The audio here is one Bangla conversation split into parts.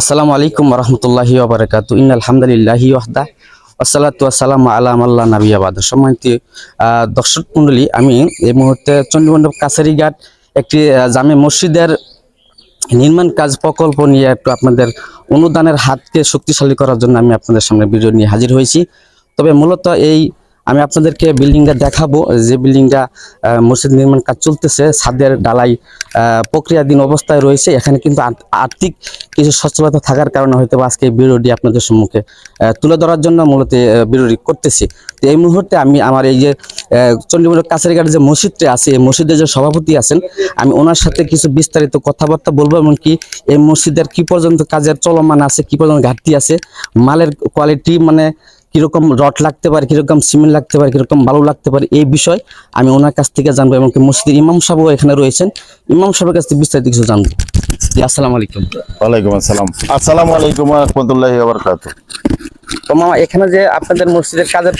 আসসালামু আলাইকুম রহমতুল্লাহি ওবরাকাত ইন আলহামদুলিল্লাহি ওয়াহদা আসসালাতু আসসালামু আলা মাল্লা নাবিয়াবাদ সম্মানিত দর্শক মণ্ডলী আমি এই মুহূর্তে চণ্ডীমণ্ডপ কাছারিঘাট একটি আহ, জামে মসজিদের নির্মাণ কাজ প্রকল্প নিয়ে একটু আপনাদের অনুদানের হাতকে শক্তিশালী করার জন্য আমি আপনাদের সামনে ভিডিও নিয়ে হাজির হয়েছি। তবে মূলত এই আমি আপনাদেরকে বিল্ডিংটা দেখাবো। যে বিল্ডিংটা মসজিদ নির্মাণ কাজ চলতেছে, ছাদের ডালাই প্রক্রিয়াধীন অবস্থায় রয়েছে। এখানে কিন্তু আর্থিক কিছু সচ্ছলতা থাকার কারণে হয়তো আজকে ভিডিওটি আপনাদের সম্মুখে তুলে ধরার জন্য মূলত ভিডিওটি করতেছি। তো এই মুহূর্তে আমি আমার এই যে চন্ডীমূলক কাছারিঘাট যে মসজিদটি আছে, এই মসজিদের যে সভাপতি আছেন, আমি ওনার সাথে কিছু বিস্তারিত কথাবার্তা বলব এমনকি এই মসজিদের কি পর্যন্ত কাজের চলমান আছে, কি পর্যন্ত ঘাটতি আছে, মালের কোয়ালিটি মানে কীরকম রড লাগতে পারে কীরকম সিমেন্ট লাগতে পারে কীরকম বালু লাগতে পারে এই বিষয় আমি ওনার কাছ থেকে জানব এমনকি মসজিদের ইমাম সাহেবও এখানে রয়েছেন। ইমাম সাহেবের কাছ থেকে বিস্তারিত কিছু জানব। আসসালামু আলাইকুম। ওয়ালাইকুম আসসালাম। আসসালামু আলাইকুম রহমতুল্লাহি বারকাত তো মামা এখানে যে আপনাদের মসজিদের কাজের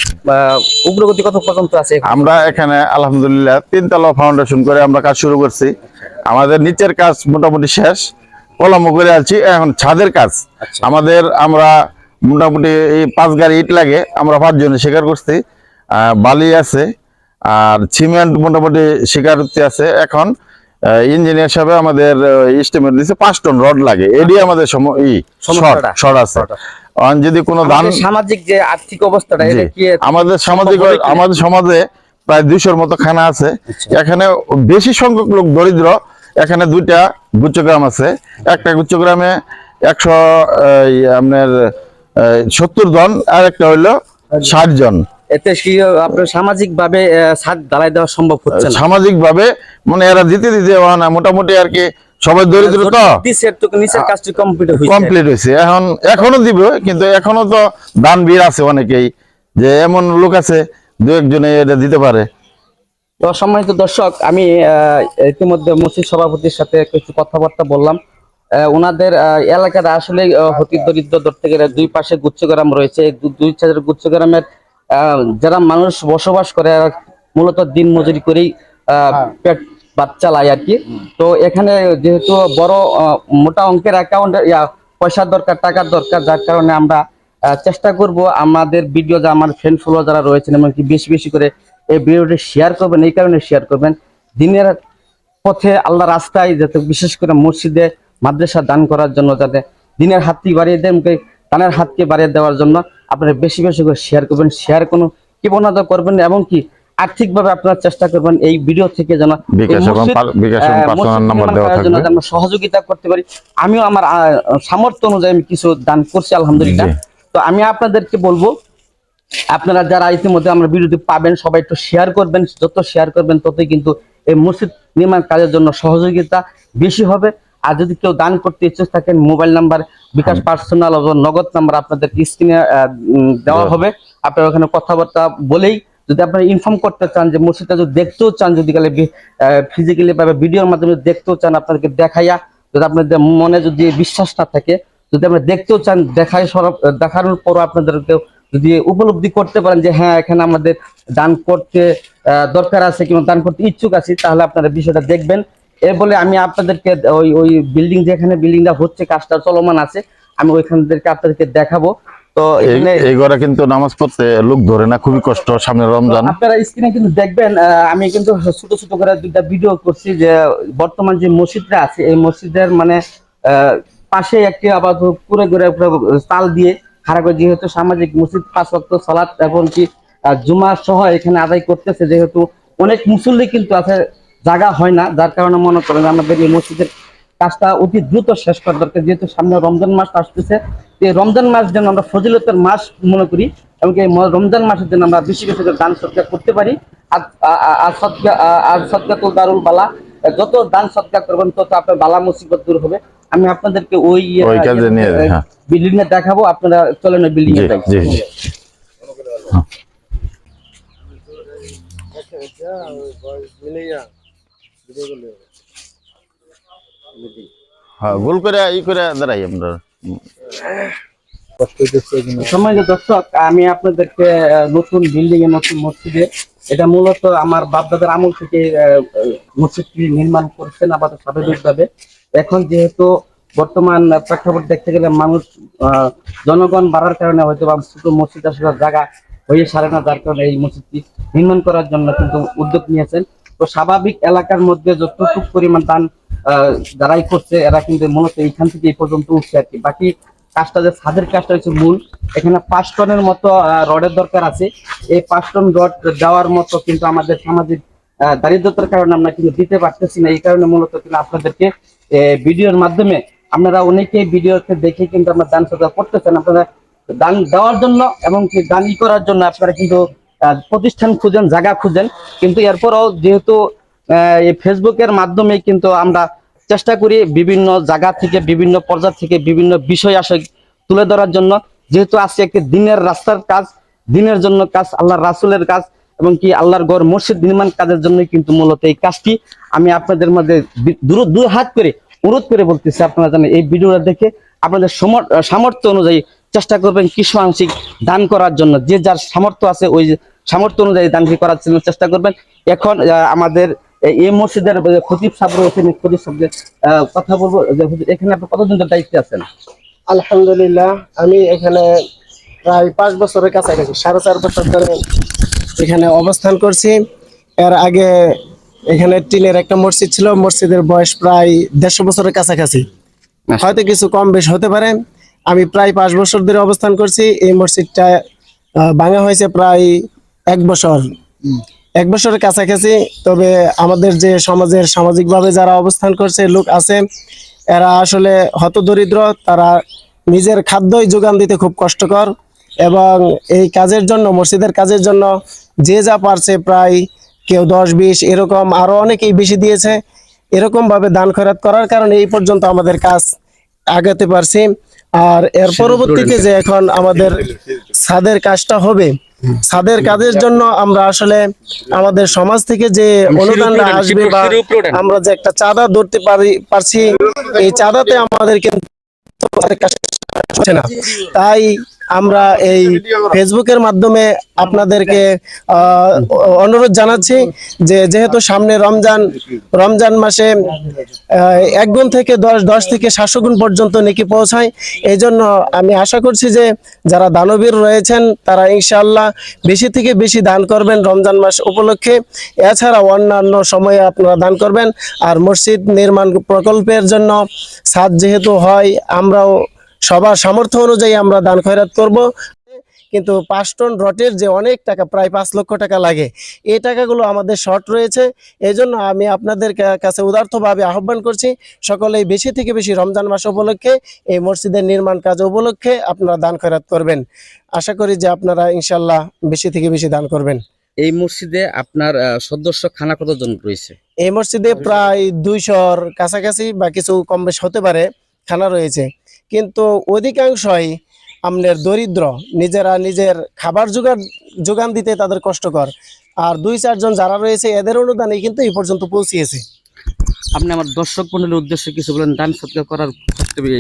উগ্রগতি কত পর্যন্ত আছে আমরা এখানে আলহামদুলিল্লাহ তিনতলা ফাউন্ডেশন করে আমরা কাজ শুরু করছি। আমাদের নিচের কাজ মোটামুটি শেষ। কলম করে আছি এখন ছাদের কাজ। আচ্ছা। আমাদের আমরা মোটামুটি এই পাঁচ গাড়ি ইট লাগে আমরা পাঁচজনে স্বীকার করছি। বালি আছে আর সিমেন্ট মোটামুটি স্বীকারোক্তি আছে। এখন ইঞ্জিনিয়ার সাহেব আমাদের ইস্টিমেট দিচ্ছে পাঁচ টন রড লাগে। এডি আমাদের শর্ট আছে। যদি কোনো ধান সামাজিক যে আর্থিক অবস্থাটা আমাদের সামাজিক? আমাদের সমাজে প্রায় দুইশোর মতো খানা আছে। আচ্ছা। এখানে বেশি সংখ্যক লোক দরিদ্র। এখানে দুইটা গুচ্ছগ্রাম আছে। একটা গুচ্ছগ্রামে একশো আপনার সত্তর জন আর একটা হইল ষাট জন। এতে কি আপনার সামাজিক ভাবে ছাদ ঢালাই দেওয়া সম্ভব হচ্ছে না? সামাজিক ভাবে মানে এরা দিতে দিতে না মোটামুটি আর কি সবাই দরিদ্র তো। দিছে নিচের কাজটি কমপ্লিট হয়েছে কমপ্লিট হয়েছে এখন এখনও দিবে কিন্তু এখনও তো দান বীর আছে অনেকেই যে এমন লোক আছে দু একজনে এটা দিতে পারে। তো সম্মানিত দর্শক আমি ইতিমধ্যে মসজিদ সভাপতির সাথে কিছু কথাবার্তা বললাম। ওনাদের এলাকার আসলে অতি দরিদ্র দর থেকে দুই পাশে গুচ্ছগ্রাম রয়েছে। দুই চার গুচ্ছগ্রামের যারা মানুষ বসবাস করে মূলত দিন মজুরি করেই আহ, পেট বাচ্চা লাই আর কি। তো এখানে যেহেতু বড় মোটা অঙ্কের অ্যাকাউন্ট পয়সার দরকার টাকার দরকার যার কারণে আমরা চেষ্টা করব আমাদের ভিডিও যা আমার ফ্রেন্ড ফলোয়ার যারা রয়েছেন এমনকি বেশি বেশি করে এই ভিডিওটি শেয়ার করবেন এই কারণে শেয়ার করবেন। দিনের পথে আল্লাহ রাস্তায় যাতে বিশেষ করে মসজিদে মাদ্রাসা দান করার জন্য যাতে দিনের হাতটি বাড়িয়ে দেন মুখে দানের হাতকে বাড়িয়ে দেওয়ার জন্য আপনারা বেশি বেশি করে শেয়ার করবেন। শেয়ার কোনো কৃপণতা করবেন না, এমনকি আর্থিকভাবে আপনারা চেষ্টা করবেন এই ভিডিও থেকে যেন এবং এবং আমরা সহযোগিতা করতে পারি। আমিও আমার সামর্থ্য অনুযায়ী আমি কিছু দান করছি আলহামদুলিল্লাহ। তো আমি আপনাদেরকে বলব আপনারা যারা ইতিমধ্যে আমরা ভিডিওটি পাবেন সবাই একটু শেয়ার করবেন যত শেয়ার করবেন ততই কিন্তু এই মসজিদ নির্মাণ কাজের জন্য সহযোগিতা বেশি হবে। আর যদি কেউ দান করতে ইচ্ছুক থাকেন মোবাইল নাম্বার বিকাশ পার্সোনাল অথবা নগদ নাম্বার আপনাদের স্ক্রিনে দেওয়া হবে। আপনারা ওখানে কথাবার্তা বলেই যদি আপনারা ইনফর্ম করতে চান যে মসজিদটা যদি দেখতেও চান যদি গেলে ফিজিক্যালি বা ভিডিওর মাধ্যমে দেখতেও চান আপনাদেরকে দেখাইয়া যদি আপনাদের মনে যদি বিশ্বাস না থাকে যদি আপনারা দেখতেও চান দেখাই সরব দেখানোর পরও আপনাদেরকে যদি উপলব্ধি করতে পারেন যে হ্যাঁ এখানে আমাদের দান করতে দরকার আছে কিংবা দান করতে ইচ্ছুক আছি তাহলে আপনারা বিষয়টা দেখবেন। এর বলে আমি আপনাদেরকে ওই ওই বিল্ডিং যেখানে বিল্ডিংটা হচ্ছে কাজটা চলমান আছে আমি ওইখানদেরকে আপনাদেরকে দেখাবো। তো এই- ঘরে কিন্তু নামাজ পড়তে লোক ধরে না খুবই কষ্ট সামনে রমজান। আপনারা স্ক্রিনে কিন্তু দেখবেন আমি কিন্তু ছোট ছোট করে দুইটা ভিডিও করছি যে বর্তমান যে মসজিদটা আছে এই মসজিদের মানে আহ, পাশে একটি আবার পুরো করে পুরো তাল দিয়ে খাড়া করে যেহেতু সামাজিক মসজিদ পাঁচ ওয়াক্ত সালাত এবং কি জুমা সহ এখানে আদায় করতেছে যেহেতু অনেক মুসল্লি কিন্তু আছে জায়গা হয় না যার কারণে মনে করেন আমাদের এই মসজিদের কাজটা অতি দ্রুত শেষ করা দরকার। যেহেতু সামনে রমজান মাস আসতেছে এই রমজান মাস যেন আমরা ফজিলতের মাস মনে করি এবং এই রমজান মাসের জন্য আমরা বেশি বেশি করে দান সৎকার করতে পারি। আর সৎকার তো দারুল বালা যত দান সৎকার করবেন তত আপনার বালা মুসিবত দূর হবে। আমি আপনাদেরকে ওই ওই কাজে নিয়ে যাই, হ্যাঁ। বিল্ডিং এ দেখাবো আপনারা চলেন ওই বিল্ডিং এ জি জি হ্যাঁ গোল করে ই করে দাঁড়াই আমরা। সময় দর্শক আমি আপনাদেরকে নতুন বিল্ডিং এ নতুন মসজিদে এটা মূলত আমার বাপদাদার আমল থেকে মসজিদটি নির্মাণ করছেন আপাতত স্বাভাবিকভাবে এখন যেহেতু বর্তমান প্রেক্ষাপট দেখতে গেলে মানুষ আহ, জনগণ বাড়ার কারণে হয়তো বা ছোট মসজিদ আসলে জায়গা হয়ে সারে না যার কারণে এই মসজিদটি নির্মাণ করার জন্য কিন্তু উদ্যোগ নিয়েছেন। তো স্বাভাবিক এলাকার মধ্যে যতটুকু পরিমাণ দান যারাই করছে, এরা কিন্তু মূলত এইখান থেকে এই পর্যন্ত উঠছে আর কি। বাকি কাজটা যে ছাদের কাজটা হচ্ছে মূল, এখানে পাঁচ টনের মতো রডের দরকার আছে। এই পাঁচ টন রড দেওয়ার মতো কিন্তু আমাদের সামাজিক দারিদ্রতার কারণে আমরা কিন্তু দিতে পারতেছি না। এই কারণে মূলত কিন্তু আপনাদেরকে ভিডিওর মাধ্যমে আপনারা অনেকেই ভিডিওতে দেখে কিন্তু আমরা দান সদা করতেছেন। আপনারা দান দেওয়ার জন্য এবং কি দান করার জন্য আপনারা কিন্তু প্রতিষ্ঠান খুঁজেন, জায়গা খুঁজেন। কিন্তু এরপরও যেহেতু এই ফেসবুকের মাধ্যমে কিন্তু আমরা চেষ্টা করি বিভিন্ন জায়গা থেকে, বিভিন্ন পর্যায় থেকে বিভিন্ন বিষয় আসে তুলে ধরার জন্য। যেহেতু আজকে একটি দিনের রাস্তার কাজ, দিনের জন্য কাজ আল্লাহর রাসুলের কাজ এবং কি আল্লাহর গড় মসজিদ নির্মাণ কাজের জন্য কিন্তু মূলত এই কাজটি। আমি আপনাদের মধ্যে বি- দূর দু হাত করে, অনুরোধ করে বলতেছি, আপনারা জানেন এই ভিডিওটা দেখে আপনাদের সামর্থ্য অনুযায়ী চেষ্টা করবেন কিছু আংশিক দান করার জন্য। যে যার সামর্থ্য আছে ওই সামর্থ্য অনুযায়ী দানটি করার জন্য চেষ্টা করবেন। এখন আমাদের এই- মসজিদের খতিব সাহেব রয়েছেন খতিব সাহেবদের আহ, কথা বলব যে এখানে আপনি কতদিন ধরে দায়িত্বে আছেন? আলহামদুলিল্লাহ আমি এখানে প্রায় পাঁচ বছরের কাছাকাছি সাড়ে চার বছর ধরে এখানে অবস্থান করছি। এর আগে এখানে টিনের একটা মসজিদ ছিল মসজিদের বয়স প্রায় দেড়শো বছরের কাছাকাছি। হয়তো কিছু কম বেশ হতে পারে। আমি প্রায় পাঁচ বছর ধরে অবস্থান করছি। এই মসজিদটা ভাঙা হয়েছে প্রায় এক বছর। এক বছরের কাছাকাছি তবে আমাদের যে সমাজের সামাজিকভাবে যারা অবস্থান করছে লোক আছে এরা আসলে হতদরিদ্র তারা নিজের খাদ্যই যোগান দিতে খুব কষ্টকর এবং এই কাজের জন্য মসজিদের কাজের জন্য যে যা পারছে প্রায় কেউ দশ বিশ এরকম আরও অনেকেই বেশি দিয়েছে। এরকমভাবে দান খয়রাত করার কারণে এই পর্যন্ত আমাদের কাজ আগাতে পারছি। আর এর পরবর্তীতে যে এখন আমাদের ছাদের কাজটা হবে ছাদের কাজের জন্য আমরা আসলে আমাদের সমাজ থেকে যে অনুদানটা আসবে বা আমরা যে একটা চাঁদা ধরতে পারি পারছি এই চাঁদাতে আমাদের কিন্তু তাই আমরা এই ফেসবুকের মাধ্যমে আপনাদেরকে অনুরোধ জানাচ্ছি যে যেহেতু সামনে রমজান রমজান মাসে এক গুণ থেকে দশ দশ থেকে সাতশো গুণ পর্যন্ত নেকি পৌঁছায়। এই জন্য আমি আশা করছি যে যারা দানবীর রয়েছেন, তারা ইনশাআল্লাহ বেশি থেকে বেশি দান করবেন রমজান মাস উপলক্ষে। এছাড়া অন্যান্য সময়ে আপনারা দান করবেন। আর মসজিদ নির্মাণ প্রকল্পের জন্য সাদ যেহেতু হয়, আমরাও সবার সামর্থ্য অনুযায়ী আমরা দান খয়রাত করব। কিন্তু পাঁচ টন রটের যে অনেক টাকা প্রায় পাঁচ লক্ষ টাকা লাগে এই টাকাগুলো আমাদের শর্ট রয়েছে। এই জন্য আমি আপনাদের কাছে উদার্থভাবে আহ্বান করছি সকলেই বেশি থেকে বেশি রমজান মাস উপলক্ষে এই মসজিদের নির্মাণ কাজ উপলক্ষে আপনারা দান খয়রাত করবেন। আশা করি যে আপনারা ইনশাল্লাহ বেশি থেকে বেশি দান করবেন। এই মসজিদে আপনার সদস্য খানা কতজন রয়েছে? এই মসজিদে প্রায় দুইশোর কাছাকাছি বা কিছু কম বেশ হতে পারে খানা রয়েছে। কিন্তু অধিকাংশই আমাদের দরিদ্র নিজেরা নিজের খাবার জোগান যোগান দিতে তাদের কষ্টকর। আর দুই চারজন যারা রয়েছে এদের অনুদানে কিন্তু এই পর্যন্ত পৌঁছিয়েছে। আপনি আমার দর্শক মন্ডলের উদ্দেশ্যে কিছু বলেন দান সৎকার করার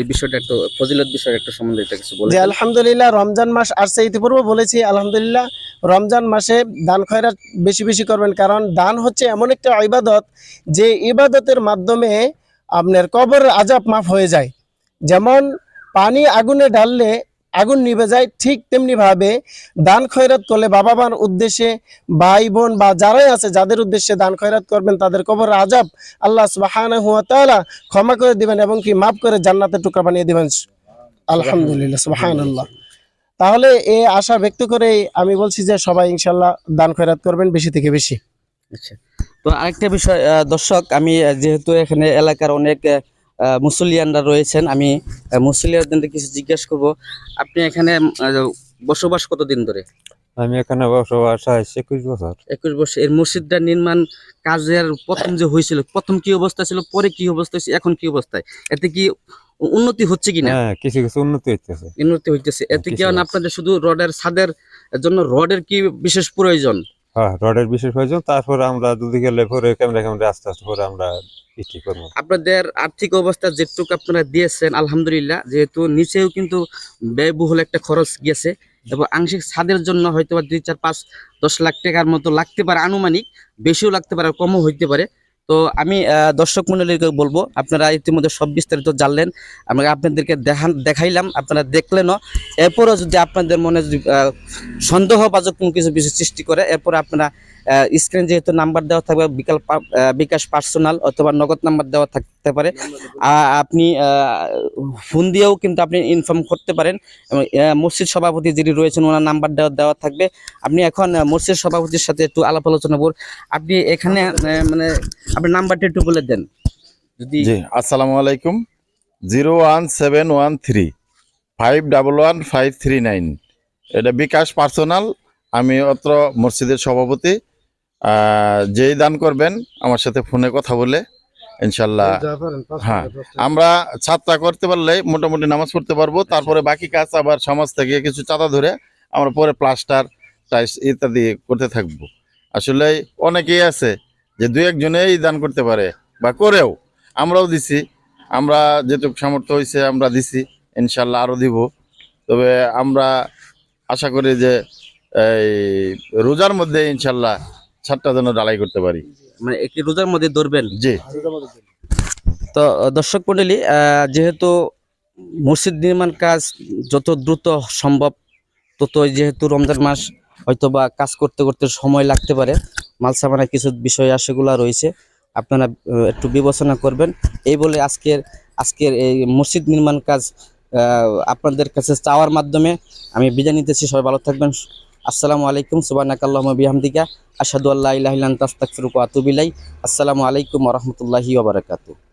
এই বিষয়টা একটু ফজিলত বিষয় একটা সম্বন্ধে এটা কিছু বলেন। আলহামদুলিল্লাহ রমজান মাস আসছে ইতিপূর্বে বলেছি আলহামদুলিল্লাহ রমজান মাসে দান খয়রাত বেশি বেশি করবেন কারণ দান হচ্ছে এমন একটা ইবাদত যে ইবাদতের মাধ্যমে আপনার কবর আজাব মাফ হয়ে যায়। যেমন পানি আগুনে ঢাললে আগুন নিভে যায় ঠিক তেমনি ভাবে দান খয়রাত করলে বাবা মার উদ্দেশ্যে ভাই বোন বা যারাই আছে, যাদের উদ্দেশ্যে দান খয়রাত করবেন, তাদের কবর আজাব আল্লাহ সুবহানাহু ওয়া তাআলা ক্ষমা করে দিবেন এবং কি মাফ করে জান্নাতের টুকরা বানিয়ে দিবেন। আলহামদুলিল্লাহ, সুবহানাল্লাহ। তাহলে এ আশা ব্যক্ত করেই আমি বলছি যে সবাই ইনশাল্লাহ দান খয়রাত করবেন বেশি থেকে বেশি। আচ্ছা। তো আরেকটা বিষয় দর্শক, আমি যেহেতু এখানে এলাকার অনেক মুসলিয়ানরা রয়েছেন। আমি মুসলিয়ানদের কিছু জিজ্ঞেস করব। আপনি এখানে বসবাস কতদিন ধরে? আমি এখানে বসবাস আছি একুশ বছর। একুশ বছর। এর মসজিদটা নির্মাণ কাজের প্রথম যে হয়েছিল প্রথম কি অবস্থা ছিল পরে কি অবস্থা হয়েছে এখন কি অবস্থায় এতে কি উন্নতি হচ্ছে কিনা? হ্যাঁ কিছু কিছু উন্নতি হইতেছে। উন্নতি হইতেছে। এতে কি আপনাদের শুধু রডের ছাদের জন্য রডের কি বিশেষ প্রয়োজন? হ্যাঁ রডের বিশেষ প্রয়োজন। তারপরে আমরা দুদিকে লেপরে ক্যামেরা ক্যামেরা আস্তে আস্তে করে আমরা ইটি করব। আপনাদের আর্থিক অবস্থা যেটুকু আপনারা দিয়েছেন, আলহামদুলিল্লাহ, যেহেতু নিচেও কিন্তু ব্যয়বহুল একটা খরচ গেছে এবং আংশিক ছাদের জন্য হয়তো বা দুই চার পাঁচ দশ লাখ টাকার মতো লাগতে পারে, আনুমানিক বেশিও লাগতে পারে, কমও হইতে পারে। তো আমি দর্শক মন্ডলীকে বলব, আপনারা ইতিমধ্যে সব বিস্তারিত জানলেন। আমরা আপনাদেরকে দেখান, দেখাইলাম, আপনারা দেখলেনও এরপরও যদি আপনাদের মনে যদি সন্দেহ বাজক কোনো কিছু বিষয় সৃষ্টি করে, এরপর আপনারা স্ক্রিন যেহেতু নাম্বার দেওয়া থাকবে, বিকাল বিকাশ পার্সোনাল অথবা নগদ নাম্বার দেওয়া থাকতে পারে। আপনি ফোন দিয়েও কিন্তু আপনি ইনফর্ম করতে পারেন। মসজিদ সভাপতি যিনি রয়েছেন, ওনার নাম্বার দেওয়া দেওয়া থাকবে। আপনি এখন মসজিদ সভাপতির সাথে একটু আলাপ আলোচনা করুন। আপনি এখানে মানে আপনার নাম্বারটা একটু বলে দেন। যদি আসসালামু আলাইকুম। Zero one seven one three, five double one five three nine. এটা বিকাশ পার্সোনাল, আমি অত্র মসজিদের সভাপতি। যেই দান করবেন আমার সাথে ফোনে কথা বলে ইনশাল্লাহ। হ্যাঁ আমরা ছাত্রা করতে পারলে মোটামুটি নামাজ পড়তে পারব। তারপরে বাকি কাজ আবার সমাজ থেকে কিছু চাঁদা ধরে আমরা পরে প্লাস্টার টাইস ইত্যাদি করতে থাকব। আসলে অনেকেই আছে যে দু একজনেই দান করতে পারে বা করেও। আমরাও দিছি আমরা যেটুকু সামর্থ্য হয়েছে আমরা দিছি ইনশাল্লাহ আরও দিব। তবে আমরা আশা করি যে এই রোজার মধ্যে ইনশাল্লাহ ছাদটা যেন ডালাই করতে পারি। মানে একটি রোজার মধ্যে ধরবেন? জি। তো দর্শক মন্ডলী যেহেতু মসজিদ নির্মাণ কাজ যত দ্রুত সম্ভব তত যেহেতু রমজান মাস হয়তো বা কাজ করতে করতে সময় লাগতে পারে। মাল সামানা কিছু বিষয় সেগুলো রয়েছে। আপনারা একটু বিবেচনা করবেন। এই বলে আজকের আজকের এই মসজিদ নির্মাণ কাজ আপনাদের কাছে চাওয়ার মাধ্যমে আমি বিদায় নিতেছি। সবাই ভালো থাকবেন। আসসালামু আলাইকুম সুবানিকা আতুবু ইলাইক আসসালামু আলাইকুম রহমতুল্লাহি বারাকাতুহু।